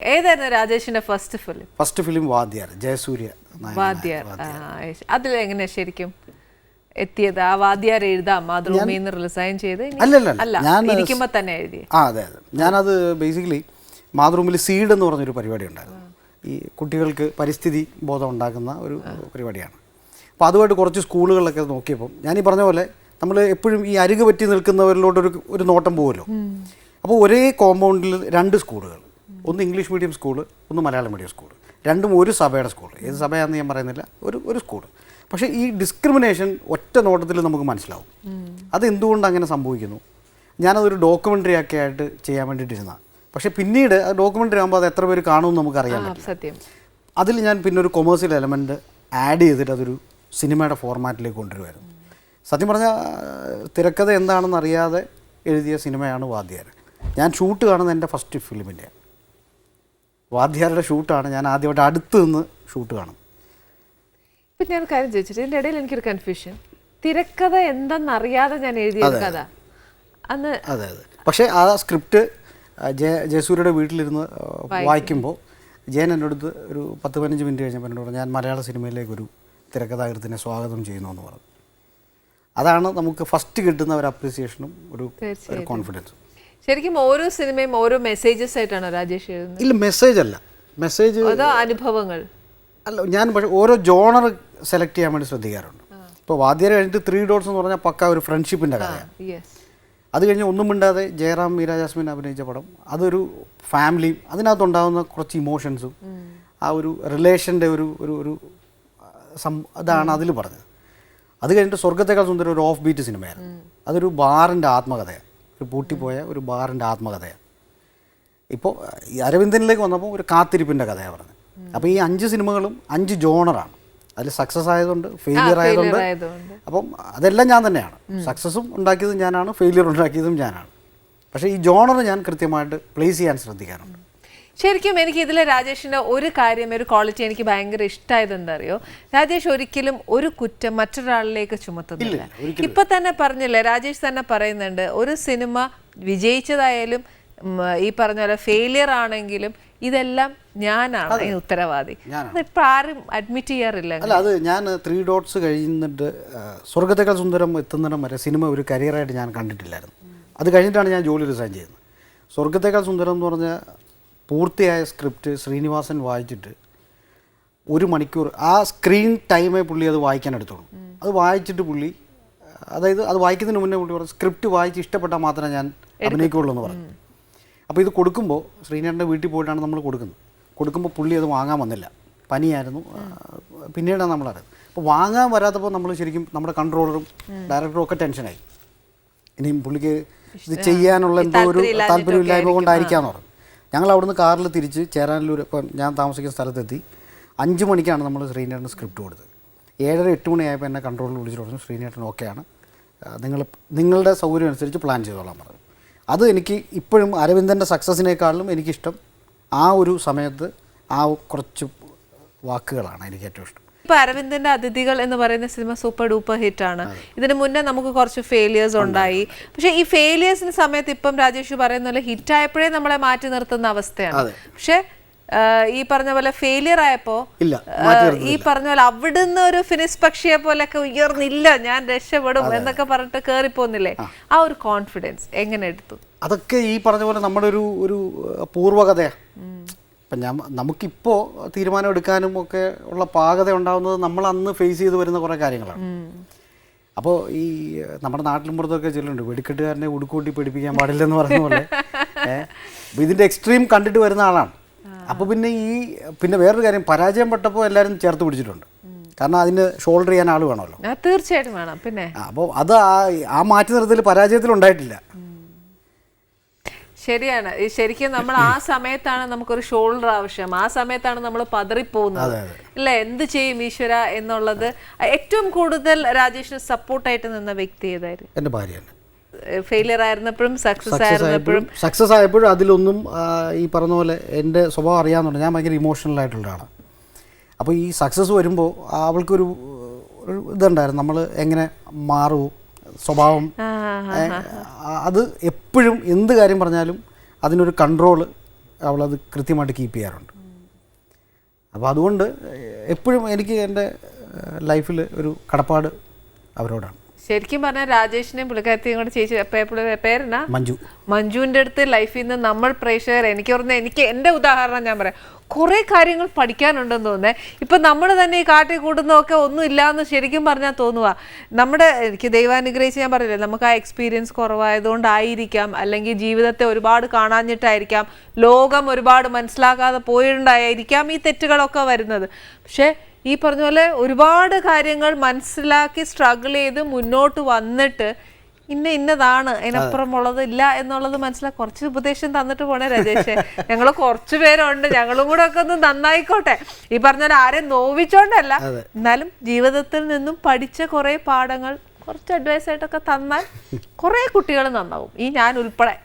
ഏതായിരുന്നു രാജേഷിന്റെ first film first film Vadhyar Jayasurya Vadhyar. അതിൽ എങ്ങനെ ശരിക്കും എത്തിയത്? ആ വാദ്യാർ എഴുതാം മാതൃഭൂമിന്ന് റിസൈൻ ചെയ്ത് അല്ല ഞാൻ ഇരിക്കുമ്പോ തന്നെ എഴുതി ആ അതെ അതെ. ഞാനത് ബേസിക്കലി മാതൃഭൂമിൽ സീഡ് എന്ന് പറഞ്ഞൊരു പരിപാടി ഉണ്ടായിരുന്നു. ഈ കുട്ടികൾക്ക് പരിസ്ഥിതി ബോധം ഉണ്ടാക്കുന്ന ഒരു പരിപാടിയാണ്. അപ്പോൾ അതുമായിട്ട് കുറച്ച് സ്കൂളുകളിലൊക്കെ നോക്കിയപ്പം ഞാൻ ഈ പറഞ്ഞ പോലെ നമ്മൾ എപ്പോഴും ഈ അരികു പറ്റി നിൽക്കുന്നവരിലോട്ടൊരു ഒരു നോട്ടം പോകുമല്ലോ അപ്പോൾ ഒരേ കോമ്പൗണ്ടിൽ രണ്ട് സ്കൂളുകൾ. ഒന്ന് ഇംഗ്ലീഷ് മീഡിയം സ്കൂൾ ഒന്ന് മലയാളം മീഡിയം സ്കൂൾ രണ്ടും ഒരു സഭയുടെ സ്കൂൾ ഏത് സഭയാണെന്ന് ഞാൻ പറയുന്നില്ല ഒരു ഒരു സ്കൂൾ പക്ഷേ ഈ ഡിസ്ക്രിമിനേഷൻ ഒറ്റ നോട്ടത്തിൽ നമുക്ക് മനസ്സിലാവും. അത് എന്തുകൊണ്ട് അങ്ങനെ സംഭവിക്കുന്നു? ഞാനതൊരു ഡോക്യുമെന്ററി ഒക്കെ ആയിട്ട് ചെയ്യാൻ വേണ്ടിയിട്ടിരുന്ന. പക്ഷേ പിന്നീട് ആ ഡോക്യുമെന്ററി ആകുമ്പോൾ അത് എത്ര പേര് കാണുമെന്ന് നമുക്കറിയാൻ അറിയാൻ പറ്റില്ല. അതിൽ ഞാൻ പിന്നെ ഒരു കൊമേഴ്സ്യൽ എലമെന്റ് ആഡ് ചെയ്തിട്ട് അതൊരു സിനിമയുടെ ഫോർമാറ്റിലേക്ക് കൊണ്ടുവരുമായിരുന്നു സത്യം പറഞ്ഞാൽ തിരക്കഥ എന്താണെന്ന് അറിയാതെ എഴുതിയ സിനിമയാണ് വാദ്യാർ ഞാൻ ഷൂട്ട് കാണുന്നത് എന്റെ ഫസ്റ്റ് ഫിലിമിന്റെ വാദ്യാരുടെ ഷൂട്ടാണ്. ഞാൻ ആദ്യമായിട്ട് അടുത്ത് നിന്ന് ഷൂട്ട് കാണും. ഇപ്പം ഞാൻ കാര്യം ചോദിച്ചിട്ട് എന്റെ ഇടയിൽ എനിക്കൊരു കൺഫ്യൂഷൻ തിരക്കഥ എന്തെന്നറിയാതെ ഞാൻ എഴുതിയ കഥ. അന്ന് അതെ അതെ. പക്ഷേ ആ സ്ക്രിപ്റ്റ് ജയ ജയസൂര്യയുടെ വീട്ടിലിരുന്ന് വായിക്കുമ്പോൾ ജയൻ എന്റെ അടുത്ത് ഒരു പത്ത് പതിനഞ്ച് മിനിറ്റ് കഴിഞ്ഞപ്പോൾ എന്നോട് പറഞ്ഞു, ഞാൻ മലയാള സിനിമയിലേക്ക് ഒരു തിരക്കഥാകൃത്തിനെ സ്വാഗതം ചെയ്യുന്നു എന്ന് പറഞ്ഞു. അതാണ് നമുക്ക് ഫസ്റ്റ് കിട്ടുന്ന ഒരു അപ്രീസിയേഷനും ഒരു കോൺഫിഡൻസും ശരിക്കും ഓരോ സിനിമയും ഓരോ മെസ്സേജസ് ആയിട്ടാണ് രാജേഷ് എഴുതുന്നത്? ഇല്ല മെസ്സേജ് അല്ല. മെസ്സേജ് അതോ അനുഭവങ്ങൾ? അല്ല ഞാൻ പക്ഷേ ഓരോ ജോണർ സെലക്ട് ചെയ്യാൻ വേണ്ടി ശ്രദ്ധിക്കാറുണ്ട്. ഇപ്പോൾ വാദ്യര കഴിഞ്ഞിട്ട് ത്രീ ഡോട്ട്സ് എന്ന് പറഞ്ഞാൽ പക്ക ഒരു ഫ്രണ്ട്ഷിപ്പിന്റെ കഥയാണ് അത് കഴിഞ്ഞ് ഒന്നും മിണ്ടാതെ ജയറാം മീര ജാസ്മിൻ അഭിനയിച്ച പടം അതൊരു ഫാമിലിയും അതിനകത്തുണ്ടാകുന്ന കുറച്ച് ഇമോഷൻസും ആ ഒരു റിലേഷന്റെ ഒരു ഒരു ഒരു സം അതാണ് അതിൽ പറഞ്ഞത്. അത് കഴിഞ്ഞിട്ട് സ്വർഗത്തേക്കാൾ സുന്ദരം ഒരു ഓഫ് ബീറ്റ് സിനിമയായിരുന്നു അതൊരു ബാറിന്റെ ആത്മകഥയാണ് ഒരു പൂട്ടിപ്പോയ ഒരു ബാറിന്റെ ആത്മകഥയാണ്. ഇപ്പോൾ ഈ അരവിന്ദനിലേക്ക് വന്നപ്പോൾ ഒരു കാത്തിരിപ്പിന്റെ കഥയാണ് പറഞ്ഞത്. അപ്പോൾ ഈ അഞ്ച് സിനിമകളും അഞ്ച് ജോണറാണ്. അതിൽ സക്സസ് ആയതുകൊണ്ട് ഫെയിലിയർ ആയതുകൊണ്ട് ആയതുകൊണ്ട്. അപ്പം അതെല്ലാം ഞാൻ തന്നെയാണ്. സക്സസും ഉണ്ടാക്കിയതും ഞാനാണ് ഫെയിലിയർ ഉണ്ടാക്കിയതും ഞാനാണ്. പക്ഷേ ഈ ജോണർ ഞാൻ കൃത്യമായിട്ട് പ്ലേസ് ചെയ്യാൻ ശ്രദ്ധിക്കാറുണ്ട്. ശരിക്കും എനിക്ക് ഇതിലെ രാജേഷിന്റെ ഒരു കാര്യം ഒരു ക്വാളിറ്റി എനിക്ക് ഭയങ്കര ഇഷ്ടമായത് എന്താ അറിയോ രാജേഷ് ഒരിക്കലും ഒരു കുറ്റം മറ്റൊരാളിലേക്ക് ചുമത്തുന്നില്ല. ഇപ്പൊ തന്നെ പറഞ്ഞില്ലേ രാജേഷ് തന്നെ പറയുന്നുണ്ട് ഒരു സിനിമ വിജയിച്ചതായാലും ഈ പറഞ്ഞ പോലെ ഫെയിലിയർ ആണെങ്കിലും ഇതെല്ലാം ഞാനാണ് ഉത്തരവാദി. ഇപ്പൊ ആരും അഡ്മിറ്റ് ചെയ്യാറില്ല അല്ല അത് ഞാൻ ത്രീ ഡോട്ട്സ് കഴിയുന്നിട്ട് ആ, സ്വർഗത്തേക്കാൾ സുന്ദരം എത്തുന്നിടം വരെ സിനിമ ഒരു കരിയറായിട്ട് ഞാൻ കണ്ടിട്ടില്ലായിരുന്നു. അത് കഴിഞ്ഞിട്ടാണ് ഞാൻ ജോലി റിസൈൻ ചെയ്യുന്നത്. സ്വർഗത്തേക്കാൾ സുന്ദരം എന്ന് പറഞ്ഞ പൂർത്തിയായ സ്ക്രിപ്റ്റ് ശ്രീനിവാസൻ വായിച്ചിട്ട് ഒരു മണിക്കൂർ ആ സ്ക്രീൻ ടൈമേ പുള്ളി അത് വായിക്കാൻ എടുത്തോളൂ. അത് വായിച്ചിട്ട് പുള്ളി അതായത് അത് വായിക്കുന്നതിന് മുന്നേ പുള്ളി പറഞ്ഞു സ്ക്രിപ്റ്റ് വായിച്ച് ഇഷ്ടപ്പെട്ടാൽ മാത്രമേ ഞാൻ അഭിനയിക്കുള്ളൂ എന്ന് പറഞ്ഞു അപ്പോൾ ഇത് കൊടുക്കുമ്പോൾ ശ്രീനേട്ടന്റെ വീട്ടിൽ പോയിട്ടാണ് നമ്മൾ കൊടുക്കുന്നത്. കൊടുക്കുമ്പോൾ പുള്ളി അത് വാങ്ങാൻ വന്നില്ല. പനിയായിരുന്നു. പിന്നീടാണ് നമ്മൾ അറിയുന്നത്. അപ്പോൾ വാങ്ങാൻ വരാത്തപ്പോൾ നമ്മൾ ശരിക്കും നമ്മുടെ കൺട്രോളറും ഡയറക്ടറും ഒക്കെ ടെൻഷനായി ഇനിയും പുള്ളിക്ക് ഇത് ചെയ്യാനുള്ള എന്തോ ഒരു താല്പര്യമില്ലായ്മ കൊണ്ടായിരിക്കാമെന്ന് പറഞ്ഞു. ഞങ്ങൾ അവിടുന്ന് കാറിൽ തിരിച്ച് ചേരാനല്ലൂർ ഇപ്പം ഞാൻ താമസിക്കുന്ന സ്ഥലത്തെത്തി. അഞ്ച് മണിക്കാണ് നമ്മൾ ശ്രീനേട്ടന് സ്ക്രിപ്റ്റ് കൊടുത്തത്. ഏഴര എട്ട് മണിയായപ്പോൾ എന്നെ കൺട്രോളിൽ വിളിച്ചിട്ട് പറഞ്ഞു ശ്രീനേട്ടൻ ഓക്കെയാണ്. നിങ്ങൾ നിങ്ങളുടെ സൗകര്യം അനുസരിച്ച് പ്ലാൻ ചെയ്തോളാൻ പറഞ്ഞു. അത് എനിക്ക് ഇപ്പോഴും അരവിന്ദന്റെ സക്സസിനേക്കാളും എനിക്കിഷ്ടം. ആ ഒരു സമയത്ത് ആ കുറച്ച് വാക്കുകളാണ് എനിക്ക് ഏറ്റവും ഇഷ്ടം. ഇപ്പൊ അരവിന്ദന്റെ അതിഥികൾ എന്ന് പറയുന്ന സിനിമ സൂപ്പർ ഡൂപ്പർ ഹിറ്റ് ആണ് ഇതിന് മുന്നേ നമുക്ക് കുറച്ച് ഫെയിലിയേഴ്സ് ഉണ്ടായി. പക്ഷെ ഈ ഫെയിലിയേഴ്സിന് സമയത്ത് ഇപ്പം രാജേഷ് പറയുന്ന പോലെ ഹിറ്റ് ആയപ്പോഴേ നമ്മളെ മാറ്റി നിർത്തുന്ന അവസ്ഥയാണ്. പക്ഷെ ഈ പറഞ്ഞ പോലെ ഫെയിലിയർ ആയപ്പോ ഈ പറഞ്ഞ പോലെ അവിടുന്ന് ഒരു ഫിനിഷ് പക്ഷിയെ പോലെയൊക്കെ ഉയർന്നില്ല. ഞാൻ രക്ഷപ്പെടും എന്നൊക്കെ പറഞ്ഞിട്ട് കേറി പോന്നില്ലേ ആ ഒരു കോൺഫിഡൻസ് എങ്ങനെ എടുത്തു? അതൊക്കെ ഈ പറഞ്ഞ പോലെ നമ്മുടെ ഒരു ഒരു പൂർവകഥയാണ് ഇപ്പം ഞാൻ നമുക്കിപ്പോൾ തീരുമാനം എടുക്കാനും ഒക്കെ ഉള്ള പാകത ഉണ്ടാകുന്നത് നമ്മൾ അന്ന് ഫേസ് ചെയ്ത് വരുന്ന കുറേ കാര്യങ്ങളാണ്. അപ്പോൾ ഈ നമ്മുടെ നാട്ടിലും പുറത്തൊക്കെ ചെല്ലുന്നുണ്ട് വെടിക്കെട്ടുകാരനെ ഉടുക്കൂട്ടി പിടിപ്പിക്കാൻ പാടില്ലെന്ന് പറഞ്ഞ പോലെ. ഏഹ് ഇതിന്റെ എക്സ്ട്രീം കണ്ടിട്ട് വരുന്ന ആളാണ്. അപ്പോൾ പിന്നെ ഈ പിന്നെ വേറൊരു കാര്യം പരാജയം പെട്ടപ്പോൾ എല്ലാവരും ചേർത്ത് പിടിച്ചിട്ടുണ്ട്. കാരണം അതിന് ഷോൾഡർ ചെയ്യാൻ ആൾ വേണമല്ലോ. തീർച്ചയായിട്ടും വേണം. പിന്നെ? അപ്പോൾ അത് ആ മാറ്റി നിർത്തൽ പരാജയത്തിലുണ്ടായിട്ടില്ല. ശരിയാണ്. ശരിക്കും നമ്മൾ ആ സമയത്താണ് നമുക്കൊരു ഷോൾഡർ ആവശ്യം. ആ സമയത്താണ് നമ്മൾ പതറിപ്പോകുന്നത്. അല്ലെ? എന്ത് ചെയ്യും ഈശ്വര എന്നുള്ളത്? ഏറ്റവും കൂടുതൽ രാജേഷിന് സപ്പോർട്ടായിട്ട് നിന്ന വ്യക്തി ഏതായിരുന്നു? എന്റെ ഭാര്യയാണ് ഫെയിലിയർ ആയിരുന്നപ്പോഴും സക്സസ് ആയിരുന്നപ്പോഴും. സക്സസ് ആയപ്പോഴും അതിലൊന്നും ഈ പറഞ്ഞ പോലെ എന്റെ സ്വഭാവം അറിയാമെന്നുണ്ട്. ഞാൻ ഭയങ്കര ഇമോഷണൽ ആയിട്ടുള്ളതാണ്. അപ്പോൾ ഈ സക്സസ് വരുമ്പോൾ അവൾക്കൊരു ഇതുണ്ടായിരുന്നു. നമ്മൾ എങ്ങനെ മാറും സ്വഭാവം. അത് എപ്പോഴും എന്ത് കാര്യം പറഞ്ഞാലും അതിനൊരു കൺട്രോൾ അവളത് കൃത്യമായിട്ട് കീപ്പ് ചെയ്യാറുണ്ട്. അപ്പോൾ അതുകൊണ്ട് എപ്പോഴും എനിക്ക് എന്റെ ലൈഫിൽ ഒരു കടപ്പാട് അവരോടാണ്. ശരിക്കും പറഞ്ഞാൽ രാജേഷിനെ പുള്ളിക്കാരത്തെയും കൂടെ ചേച്ചി പേരെന്നാ? മഞ്ജു. മഞ്ജുവിന്റെ അടുത്ത് ലൈഫിൽ നിന്ന് നമ്മൾ പ്രേക്ഷകർ എനിക്ക് പറഞ്ഞ എനിക്ക് എന്റെ ഉദാഹരണം ഞാൻ പറയാം. കുറേ കാര്യങ്ങൾ പഠിക്കാനുണ്ടെന്ന് തോന്നുന്നേ. ഇപ്പം നമ്മൾ തന്നെ ഈ കാട്ടി കൂടുന്നതൊക്കെ ഒന്നും ഇല്ലാന്ന് ശരിക്കും പറഞ്ഞാൽ തോന്നുക നമ്മുടെ എനിക്ക് ദൈവാനുഗ്രഹിച്ച് ഞാൻ പറഞ്ഞില്ലേ നമുക്ക് ആ എക്സ്പീരിയൻസ് കുറവായതുകൊണ്ടായിരിക്കാം അല്ലെങ്കിൽ ജീവിതത്തെ ഒരുപാട് കാണാഞ്ഞിട്ടായിരിക്കാം ലോകം ഒരുപാട് മനസ്സിലാക്കാതെ പോയിട്ടുണ്ടായിരിക്കാം ഈ തെറ്റുകളൊക്കെ വരുന്നത്. പക്ഷേ ഈ പറഞ്ഞ പോലെ ഒരുപാട് കാര്യങ്ങൾ മനസ്സിലാക്കി സ്ട്രഗിൾ ചെയ്ത് മുന്നോട്ട് വന്നിട്ട് ഇന്ന ഇന്നതാണ് അതിനപ്പുറമുള്ളത് ഇല്ല എന്നുള്ളത് മനസ്സിലാക്കി കുറച്ച് ഉപദേശം തന്നിട്ട് പോണേ രജേഷേ. ഞങ്ങൾ കുറച്ച് പേരുണ്ട് ഞങ്ങളും കൂടെ ഒക്കെ ഒന്ന് നന്നായിക്കോട്ടെ. ഈ പറഞ്ഞാൽ ആരെയും നോവിച്ചോണ്ടല്ല. എന്നാലും ജീവിതത്തിൽ നിന്നും പഠിച്ച കുറെ പാഠങ്ങൾ കുറച്ച് അഡ്വൈസ് ആയിട്ടൊക്കെ തന്നാൽ കുറെ കുട്ടികൾ നന്നാവും. ഈ ഞാൻ ഉൾപ്പെടെ.